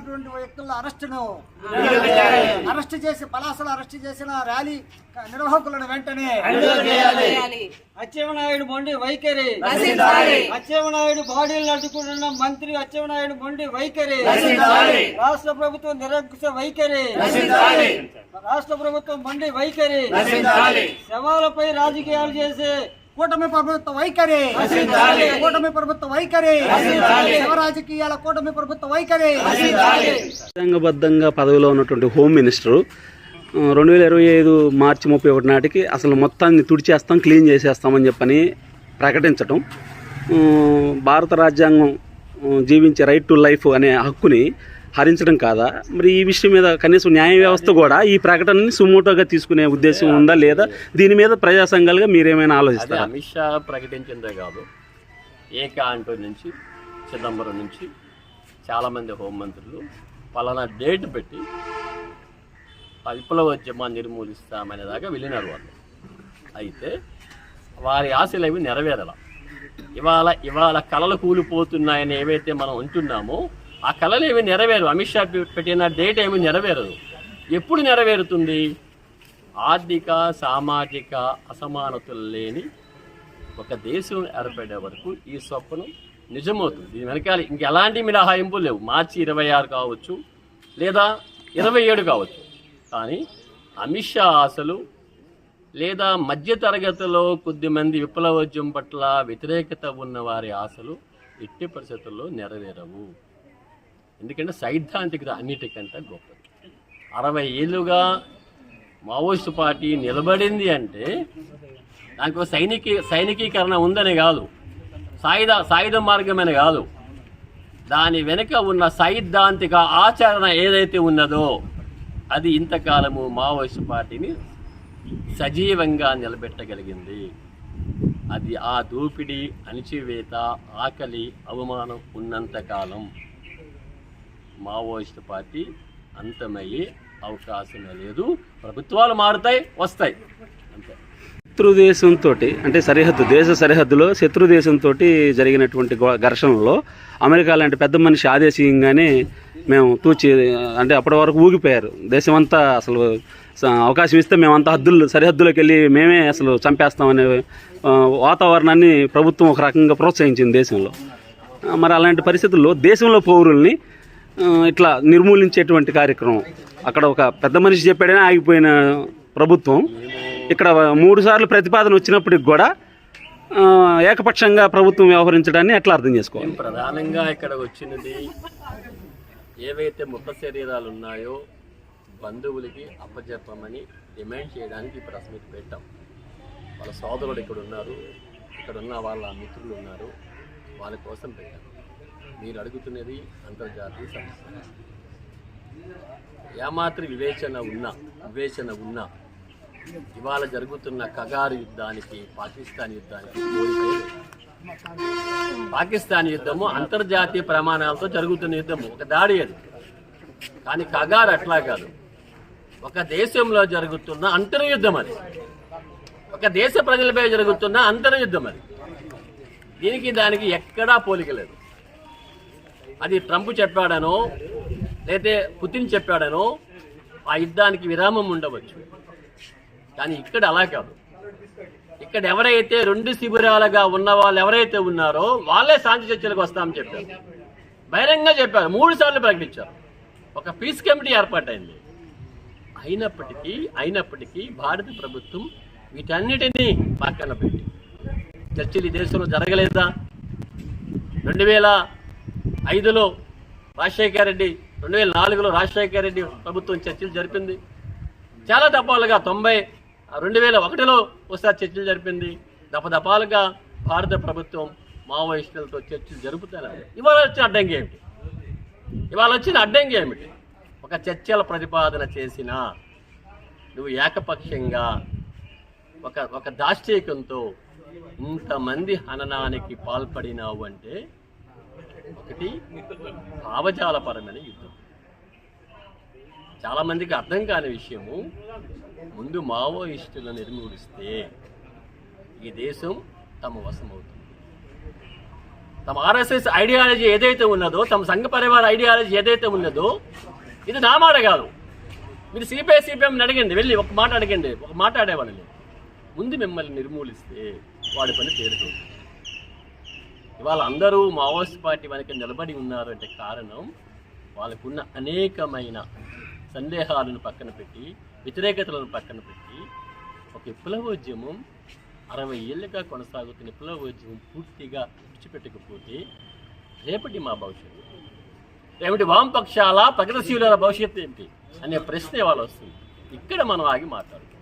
చేసినటువంటి వ్యక్తుల అరెస్టును అరెస్ట్ చేసి పలాసలు అరెస్ట్ చేసిన ర్యాలీ నిర్వాహకులను వెంటనే అచ్చెవనాయుడు మొండి వైఖరి. అచ్చెవనాయుడు బాడీలు అడ్డుకుంటున్న మంత్రి అచ్చెవనాయుడు మొండి వైఖరి. రాష్ట్ర ప్రభుత్వం నిరంకుశ వైఖరి. రాష్ట్ర ప్రభుత్వం మొండి వైఖరి. శవాలపై రాజకీయాలు చేసే కూటమి ప్రభుత్వ వైఖరి. కూటమి ప్రభుత్వ వైఖరి రాజకీయాల కూటమి ప్రభుత్వ వైఖరి. రాజ్యాంగబద్ధంగా పదవిలో ఉన్నటువంటి హోమ్ మినిస్టరు రెండు వేల ఇరవై ఐదు మార్చి ముప్పై ఒకటి నాటికి అసలు మొత్తాన్ని తుడిచేస్తాం క్లీన్ చేసేస్తామని చెప్పని ప్రకటించటం భారత రాజ్యాంగం జీవించే రైట్ టు లైఫ్ అనే హక్కుని హరించడం కాదా? మరి ఈ విషయం మీద కనీసం న్యాయ వ్యవస్థ కూడా ఈ ప్రకటనని సుమోటోగా తీసుకునే ఉద్దేశం ఉందా లేదా? దీని మీద ప్రజా సంఘాలుగా మీరేమైనా ఆలోచిస్తారా? అమిత్ షా ప్రకటించిందే కాదు. ఏకాంటో నుంచి చిదంబరం నుంచి చాలామంది హోంమంత్రులు పలానా డేట్ పెట్టి విప్లవోద్యమాన్ని నిర్మూలిస్తామనే దాకా వెళ్ళినారు వాళ్ళు. అయితే వారి ఆశలు అవి నెరవేరాల. ఇవాళ ఇవాళ కళలు కూలిపోతున్నాయని ఏవైతే మనం ఉంటున్నామో ఆ కళలు ఏమి నెరవేరు అమిత్ షా పెట్టిన డేట్ ఏమి నెరవేరదు. ఎప్పుడు నెరవేరుతుంది? ఆర్థిక సామాజిక అసమానతలు లేని ఒక దేశం ఏర్పడే వరకు ఈ స్వప్నం నిజమవుతుంది. దీని వెనకాల ఇంకెలాంటి మినహాయింపులు లేవు. మార్చి ఇరవై ఆరు కావచ్చు లేదా ఇరవై ఏడు కావచ్చు. కానీ అమిత్ షా ఆశలు లేదా మధ్యతరగతిలో కొద్దిమంది విప్లవోద్యమం పట్ల వ్యతిరేకత ఉన్న వారి ఆశలు ఎట్టి పరిస్థితుల్లో నెరవేరవు. ఎందుకంటే సైద్ధాంతికత అన్నిటికంటే గొప్పది. అరవై ఏళ్ళుగా మావోయిస్టు పార్టీ నిలబడింది అంటే దానికి సైనికీ సైనికీకరణ ఉందని కాదు. సాయుధ సాయుధ మార్గమని కాదు. దాని వెనుక ఉన్న సైద్ధాంతిక ఆచరణ ఏదైతే ఉన్నదో అది ఇంతకాలము మావోయిస్టు పార్టీని సజీవంగా నిలబెట్టగలిగింది. అది ఆ దోపిడీ అణిచివేత ఆకలి అవమానం ఉన్నంతకాలం. మావోయిస్ట్ పార్టీ అంతమయ్యే అవకాశమే లేదు. ప్రభుత్వాలు మారుతాయి వస్తాయి. అంతే. శత్రుదేశంతో అంటే సరిహద్దు దేశ సరిహద్దులో శత్రుదేశంతో జరిగినటువంటి ఘర్షణలో అమెరికా లాంటి పెద్ద మనిషి ఆదేశీయంగానే మేము తూచి అంటే అప్పటి వరకు ఊగిపోయారు. దేశమంతా అసలు అవకాశం ఇస్తే మేమంతా హద్దులు సరిహద్దులోకి వెళ్ళి మేమే అసలు చంపేస్తామనే వాతావరణాన్ని ప్రభుత్వం ఒక రకంగా ప్రోత్సహించింది దేశంలో. మరి అలాంటి పరిస్థితుల్లో దేశంలో పౌరుల్ని ఇట్లా నిర్మూలించేటువంటి కార్యక్రమం. అక్కడ ఒక పెద్ద మనిషి చెప్పాడనే ఆగిపోయిన ప్రభుత్వం. ఇక్కడ మూడు సార్లు ప్రతిపాదన వచ్చినప్పటికి కూడా ఏకపక్షంగా ప్రభుత్వం వ్యవహరించడాన్ని ఎట్లా అర్థం చేసుకోవాలి? ప్రధానంగా ఇక్కడ వచ్చినది ఏవైతే ముఖ శరీరాలు ఉన్నాయో బంధువులకి అప్పచెప్పమని డిమాండ్ చేయడానికి ఇప్పుడు ప్రెస్ పెట్టాం. వాళ్ళ సోదరుడు ఇక్కడ ఉన్నారు. ఇక్కడ ఉన్న వాళ్ళ మిత్రులు ఉన్నారు. వాళ్ళ కోసం పెట్టాం. మీరు అడుగుతున్నది అంతర్జాతీయ సమస్య. ఏమాత్రి వివేచన ఉన్నా వివేచన ఉన్నా ఇవాళ జరుగుతున్న కగారు యుద్ధానికి పాకిస్తాన్ యుద్ధానికి పాకిస్తాన్ యుద్ధము అంతర్జాతీయ ప్రమాణాలతో జరుగుతున్న యుద్ధము ఒక దాడి అది. కానీ కగారు అట్లా కాదు. ఒక దేశంలో జరుగుతున్న అంతర్యుద్ధం అది. ఒక దేశ ప్రజలపై జరుగుతున్న అంతర్యుద్ధం అది. దీనికి దానికి ఎక్కడా పోలిక లేదు. అది ట్రంప్ చెప్పాడనో లేతే పుతిన్ చెప్పాడనో ఆ యుద్ధానికి విరామం ఉండవచ్చు. కానీ ఇక్కడ అలా కాదు. ఇక్కడ ఎవరైతే రెండు శిబిరాలుగా ఉన్న వాళ్ళు ఎవరైతే ఉన్నారో వాళ్ళే శాంతి చర్చలకు వస్తామని చెప్పారు. బహిరంగ చెప్పారు. మూడు సార్లు ప్రకటించారు. ఒక పీస్ కమిటీ ఏర్పాటైంది. అయినప్పటికీ అయినప్పటికీ భారత ప్రభుత్వం వీటన్నిటినీ పక్కన పెట్టి. చర్చలు ఈ దేశంలో జరగలేదా? రెండు వేల ఐదులో రాజశేఖర రెడ్డి రెండు వేల నాలుగులో రాజశేఖర రెడ్డి ప్రభుత్వం చర్చలు జరిపింది. చాలా దఫాలుగా తొంభై రెండు వేల ఒకటిలో ఒకసారి చర్చలు జరిపింది. దఫదఫాలుగా భారత ప్రభుత్వం మావోయిస్టులతో చర్చలు జరుపుతున్నారు ఇవాళ వచ్చిన అడ్డంకి ఏమిటి? ఇవాళ వచ్చిన అడ్డంకి ఏమిటి? ఒక చర్చల ప్రతిపాదన చేసిన నువ్వు ఏకపక్షంగా ఒక ఒక దాష్టీకంతో ఇంతమంది హననానికి పాల్పడినావు అంటే ఒకటి భావజాలపరమైన యుద్ధం. చాలామందికి అర్థం కాని విషయము ముందు మావోయిస్టులను నిర్మూలిస్తే ఈ దేశం తమ వశమవుతుంది. తమ ఆర్ఎస్ఎస్ ఐడియాలజీ ఏదైతే ఉన్నదో తమ సంఘ పరివార ఐడియాలజీ ఏదైతే ఉన్నదో ఇది నా మాట కాదు. మీరు సిపిఐ సిపిఎం అడగండి వెళ్ళి ఒక మాట అడగండి ఒక మాట ఆడేవాళ్ళని. ముందు మిమ్మల్ని నిర్మూలిస్తే వాడి పని తేరుతుంది ఇవాళ అందరూ మావోయిస్ట్ పార్టీ వెనక నిలబడి ఉన్నారు అంటే కారణం వాళ్ళకున్న అనేకమైన సందేహాలను పక్కన పెట్టి వ్యతిరేకతలను పక్కన పెట్టి ఒక విప్లవోద్యమం అరవై ఏళ్ళుగా కొనసాగుతున్న విప్లవోద్యమం పూర్తిగా విడిచిపెట్టకపోతే రేపటి మా భవిష్యత్తు? రేపటి వామపక్షాల ప్రగతిశీల భవిష్యత్తు ఏంటి? అనే ప్రశ్న ఇవాళ వస్తుంది. ఇక్కడ మనం ఆగి మాట్లాడుతాం